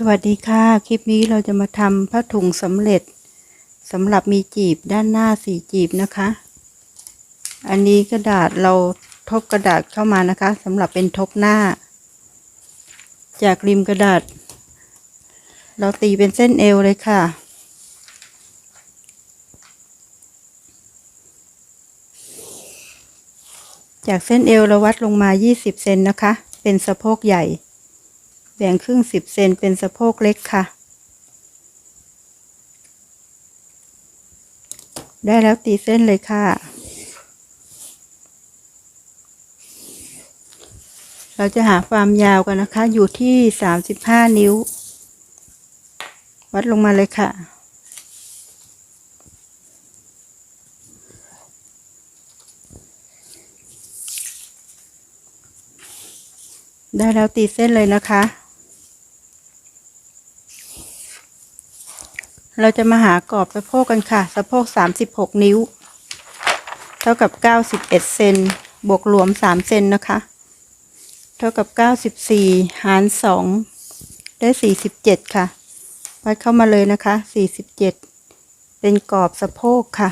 สวัสดีค่ะ คลิปนี้เราจะมาทำผ้าถุงสำเร็จสำหรับมีจีบด้านหน้าสี่จีบนะคะ อันนี้กระดาษเราทบกระดาษเข้ามานะคะสำหรับเป็นทบหน้า จากริมกระดาษ เราตีเป็นเส้นเอวเลยค่ะ จากเส้นเอวเราวัดลงมา 20 เซนนะคะ เป็นสะโพกใหญ่ แบ่งครึ่ง10เซนเป็นสะโพกเล็กค่ะ ได้แล้วตีเส้นเลยค่ะ เราจะหาความยาวกันนะคะ อยู่ที่35นิ้ว วัดลงมาเลยค่ะได้แล้วตีเส้นเลยนะคะ เราจะมาหากรอบสะโพกกันค่ะ สะโพก 36 นิ้ว เท่ากับ 91 เซน บวกรวม 3 เซนนะคะ เท่ากับ 94 หาร 2 ได้ 47 ค่ะ วัดเข้ามาเลยนะคะ 47 เป็นกรอบสะโพกค่ะ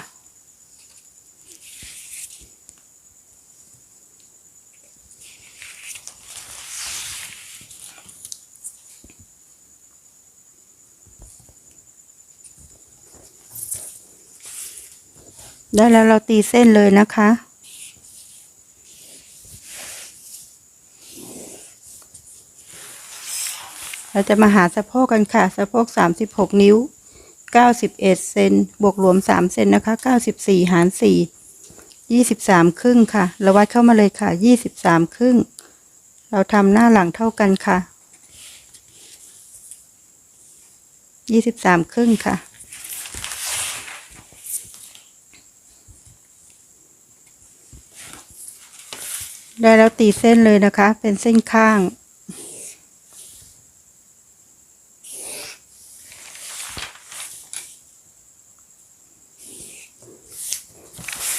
ได้แล้วเราตีเส้นเลยนะคะ เราจะมาหาสะโพกกันค่ะ สะโพก 36 นิ้ว 91 เซนบวกรวม 3 เซนนะคะ 94 หาร 4 23 ครึ่งค่ะเราวัดเข้ามาเลยค่ะ 23 ครึ่ง เราทำหน้าหลังเท่ากันค่ะ 23 ครึ่งค่ะ ได้แล้วตีเส้นเลยนะคะ เป็นเส้นข้าง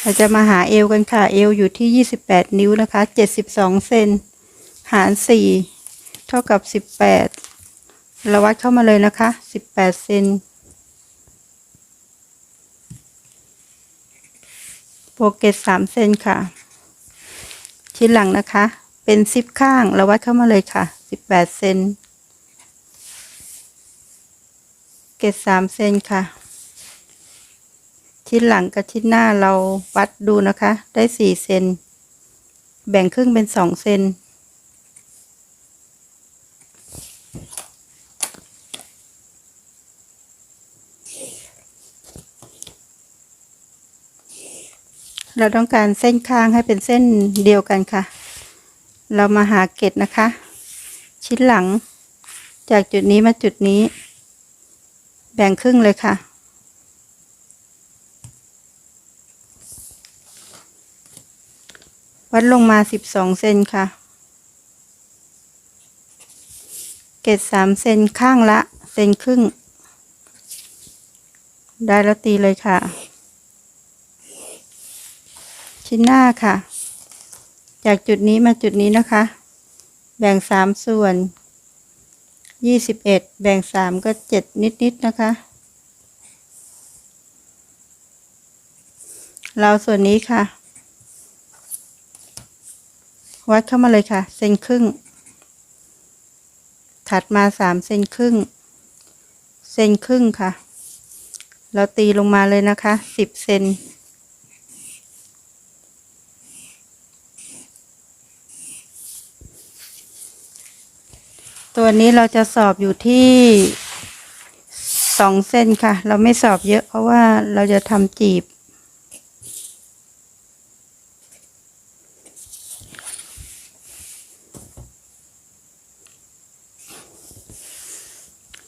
เราจะมาหาเอวกันค่ะ เอวอยู่ที่ 28 นิ้วนะคะ 72 เซนหาร 4 เท่ากับ 18เราวัดเข้ามาเลยนะคะ 18 เซนโปรเกต3เซนค่ะ ชิ้นหลังนะคะ เป็นซิปข้างเราวัดเข้ามาเลยค่ะ 18 เซนเกตสามเซนค่ะ ชิ้นหลังกับชิ้นหน้าเราวัดดูนะคะ ได้สี่เซนแบ่งครึ่งเป็นสองเซน เราต้องการเส้นข้างให้เป็นเส้นเดียวกันค่ะ เรามาหาเกตนะคะ ชิ้นหลัง จากจุดนี้มาจุดนี้ แบ่งครึ่งเลยค่ะ วัดลงมา 12 เซนค่ะ เกต3เซนข้างละเซนครึ่ง ได้แล้วตีเลยค่ะ ชิ้นหน้าค่ะ จากจุดนี้มาจุดนี้นะคะ แบ่งสามส่วนยี่สิบเอ็ดแบ่งสามก็เจ็ดนิดๆนะคะ เราส่วนนี้ค่ะ วัดเข้ามาเลยค่ะ เซนครึ่ง ถัดมาสามเซนครึ่ง เซนครึ่งค่ะ เราตีลงมาเลยนะคะสิบเซน วนี้เราจะสอบอยู่ที่สองเส้นค่ะ เราไม่สอบเยอะเพราะว่าเราจะทำจีบ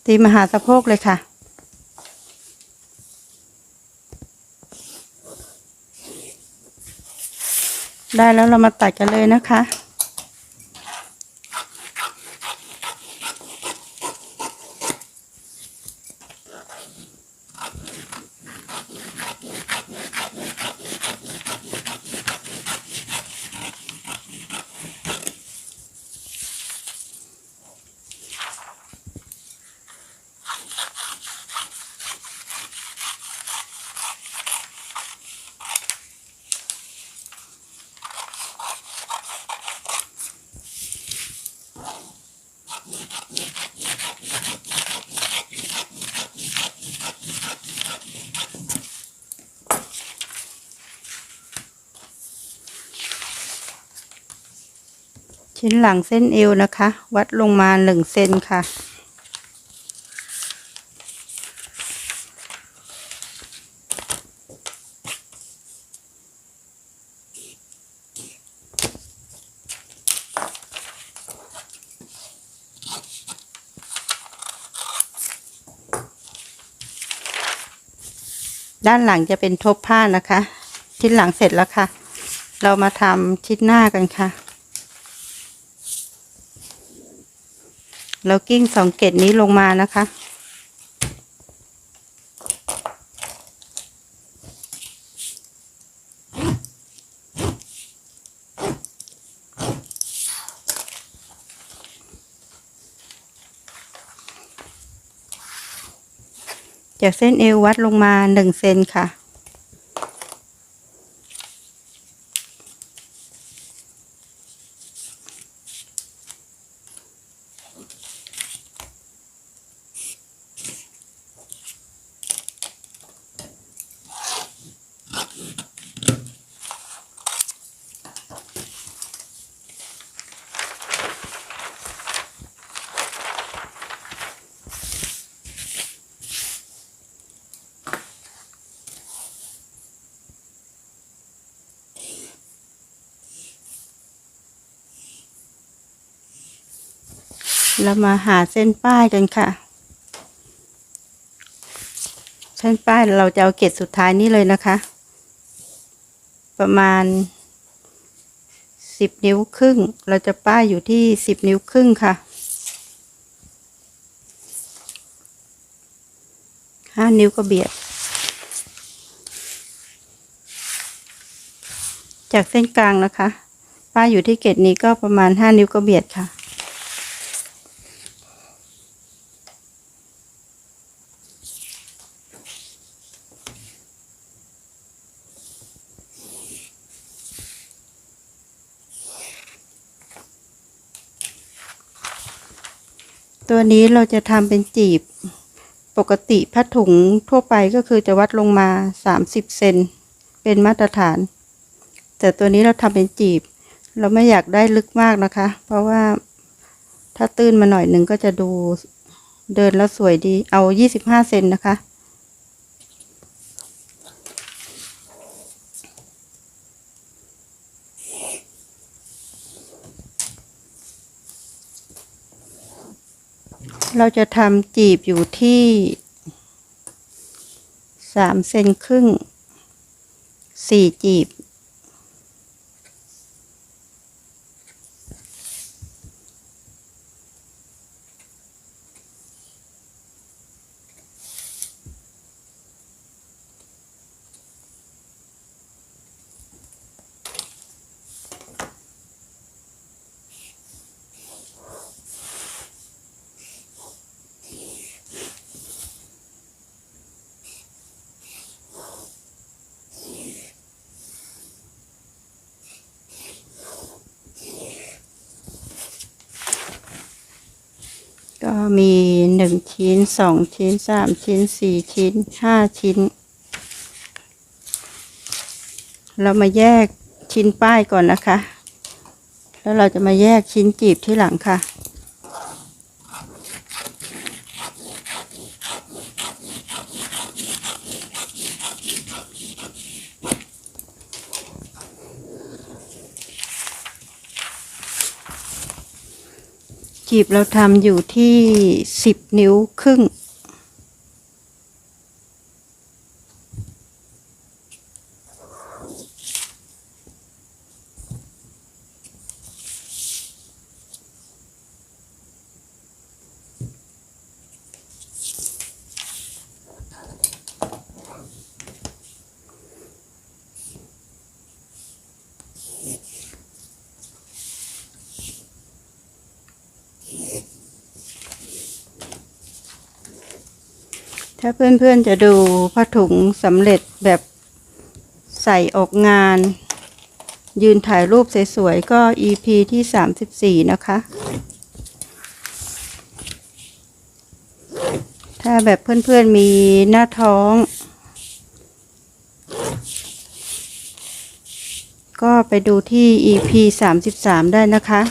ตีมหาสะโพกเลยค่ะได้แล้วเรามาตัดกันเลยนะคะ ชิ้นหลังเส้นเอวนะคะ วัดลงมาหนึ่งเซนค่ะ ด้านหลังจะเป็นทบผ้านะคะ ชิ้นหลังเสร็จแล้วค่ะ เรามาทำชิ้นหน้ากันค่ะ เรากิ้งสองเกตนี้ลงมานะคะ จากเส้นเอววัดลงมาหนึ่งเซนค่ะ เรามาหาเส้นป้ายกันค่ะ เส้นป้ายเราจะเอาเกตสุดท้ายนี้เลยนะคะ ประมาณสิบนิ้วครึ่ง เราจะป้ายอยู่ที่สิบนิ้วครึ่งค่ะห้านิ้วก็เบียด จากเส้นกลางนะคะ ป้ายอยู่ที่เกตนี้ก็ประมาณห้านิ้วก็เบียดค่ะ ตัวนี้เราจะทำเป็นจีบ ปกติผ้าถุงทั่วไปก็คือจะวัดลงมาสามสิบเซนเป็นมาตรฐาน แต่ตัวนี้เราทำเป็นจีบ เราไม่อยากได้ลึกมากนะคะ เพราะว่าถ้าตื้นมาหน่อยหนึ่งก็จะดูเดินแล้วสวยดีเอายี่สิบห้าเซนนะคะ เราจะทำจีบอยู่ที่สามเซนครึ่งสี่จีบ ก็ มีหนึ่งชิ้นสองชิ้นสามชิ้นสี่ชิ้นห้าชิ้น เรามาแยกชิ้นป้ายก่อนนะคะ แล้วเราจะมาแยกชิ้นจีบที่หลังค่ะ จีบเราทำอยู่ที่สิบนิ้วครึ่ง ถ้าเพื่อนๆจะดูผ้าถุงสำเร็จแบบใส่ออกงาน ยืนถ่ายรูปสวยๆก็ EP ที่ 34 นะคะ ถ้าแบบเพื่อนๆมีหน้าท้อง ก็ไปดูที่ EP 33 ได้นะคะ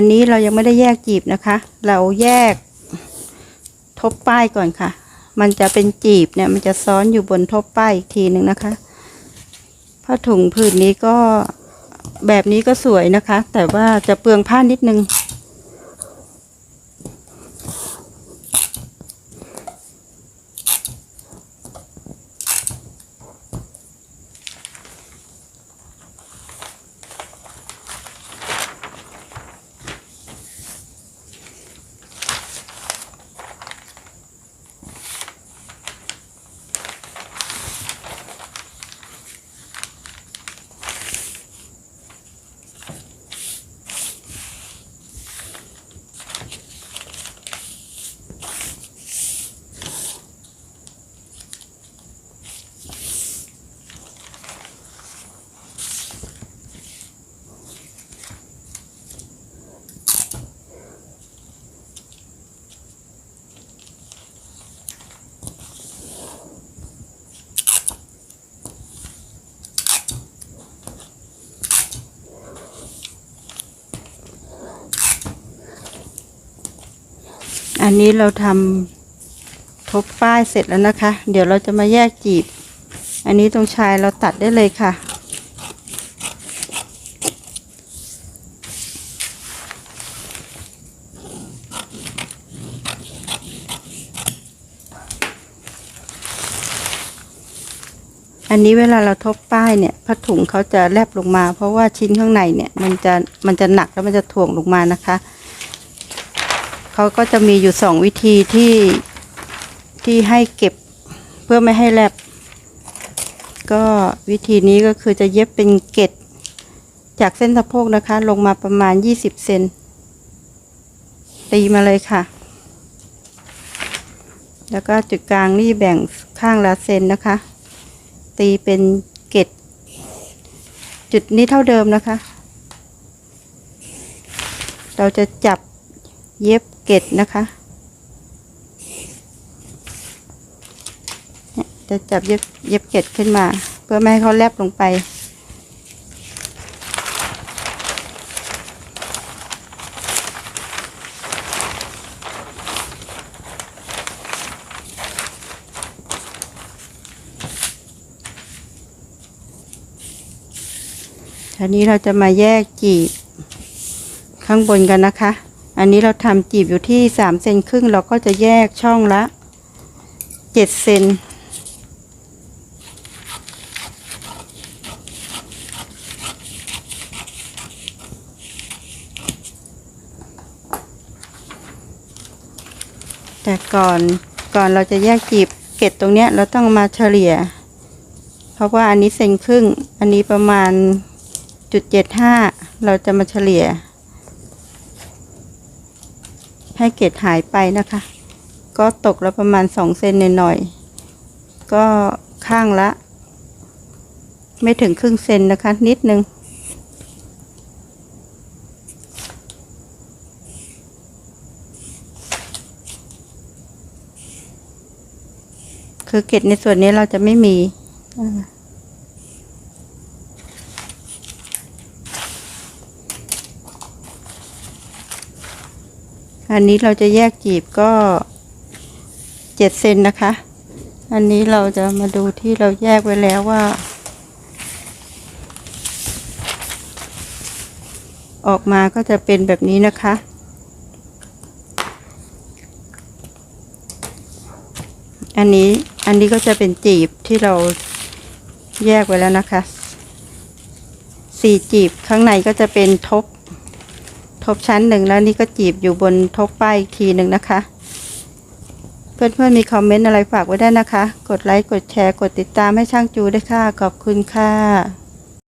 อันนี้เรายังไม่ได้แยกจีบนะคะ เราแยกทบป้ายก่อนค่ะ มันจะเป็นจีบเนี่ยมันจะซ้อนอยู่บนทบป้ายอีกทีหนึ่งนะคะผ้าถุงผืนนี้ก็แบบนี้ก็สวยนะคะ แต่ว่าจะเปลืองผ้านิดนึง อันนี้เราทำทบป้ายเสร็จแล้วนะคะ เดี๋ยวเราจะมาแยกจีบ อันนี้ตรงชายเราตัดได้เลยค่ะ อันนี้เวลาเราทบป้ายเนี่ยผ้าถุงเขาจะแลบลงมา เพราะว่าชิ้นข้างในเนี่ยมันจะมันจะหนักแล้วมันจะถ่วงลงมานะคะ เขาก็จะมีอยู่สองวิธีที่ที่ให้เก็บเพื่อไม่ให้แลบ ก็วิธีนี้ก็คือจะเย็บเป็นเกล็ดจากเส้นสะโพกนะคะ ลงมาประมาณ 20 เซนตีมาเลยค่ะ แล้วก็จุดกลางนี่แบ่งข้างละเซนนะคะ ตีเป็นเกล็ดจุดนี้เท่าเดิมนะคะ เราจะจับ เย็บเกล็ดนะคะจะจับเย็บเย็บเกล็ดขึ้นมา เพื่อไม่ให้เขาแลบลงไป ทีนี้เราจะมาแยกจีบข้างบนกันนะคะ อันนี้เราทำจีบอยู่ที่สามเซนครึ่งเราก็จะแยกช่องละเจ็ดเซนแต่ก่อนก่อนเราจะแยกจีบเกล็ดตรงเนี้ยเราต้องมาเฉลี่ย เพราะว่าอันนี้เซนครึ่ง อันนี้ประมาณจุดเจ็ดห้าเราจะมาเฉลี่ย ให้เกล็ดหายไปนะคะ ก็ตกแล้วประมาณสองเซนหน่อยๆก็ข้างละ ไม่ถึงครึ่งเซนนะคะ นิดนึงคือเกล็ดในส่วนนี้เราจะไม่มี อันนี้เราจะแยกจีบก็เจ็ดเซนนะคะ อันนี้เราจะมาดูที่เราแยกไว้แล้วว่า ออกมาก็จะเป็นแบบนี้นะคะอันนี้อันนี้ก็จะเป็นจีบที่เราแยกไว้แล้วนะคะสี่จีบข้างในก็จะเป็นทบ บชั้นหนึ่งแล้วนี่ก็จีบอยู่บนทบป้ายอีกทีหนึ่งนะคะ เพื่อนๆมีคอมเมนต์อะไรฝากไว้ได้นะคะ กดไลค์กดแชร์กดติดตามให้ช่างจูด้วยค่ะ ขอบคุณค่ะ